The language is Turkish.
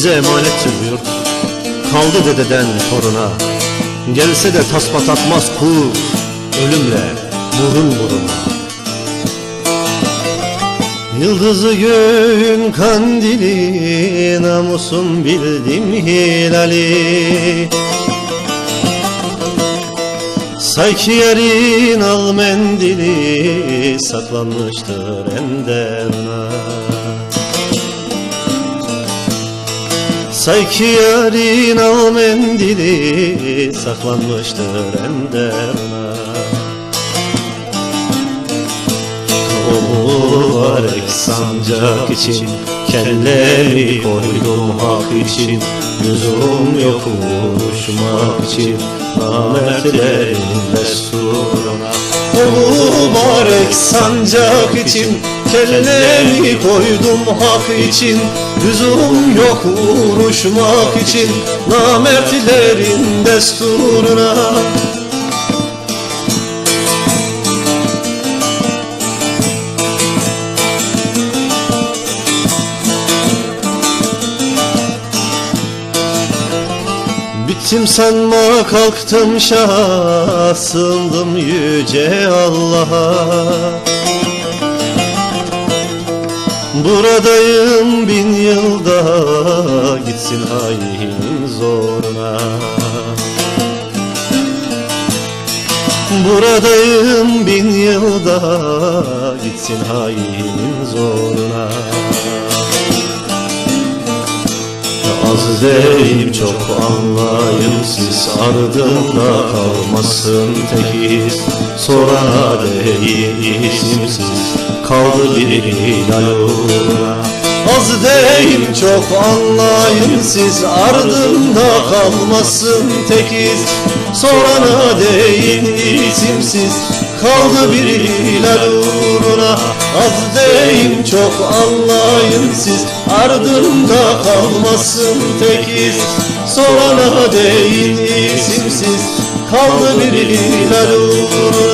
Bize emanettir yurt Kaldı dededen toruna. Gelse de tasma takmaz kul. Ölümle burun buruna. Yıldızı göğün kandili Namusun bildim hilali. Say ki yerin al mendili Saklanmıştır enderuna Say ki yarın al mendili Saklanmıştır enderuna O mübarek sancak için Kellemi koydum hak için. Lüzum yok vuruşmak için Namertlerin desturuna. O mübarek sancak için Kellemi koydum hak için Lüzum yok uğraşmak için Namertlerin desturuna. Bittim sanma kalktım şaha Sığındım yüce Allah'a Buradayım bin yılda Gitsin hain zoruna. Buradayım bin yılda Gitsin hain zoruna Değil çok anlayın siz Ardımda kalmasın tekiz Sorana değil isimsiz Kaldı bir hilal Az değil çok anlayın siz Ardımda kalmasın tekiz Sorana değil isimsiz Kaldı bir hilal uğruna. Az değil çok anlayın siz Ardımda kalmasın tekiz Sorana değil isimsiz Kaldı bir hilal uğruna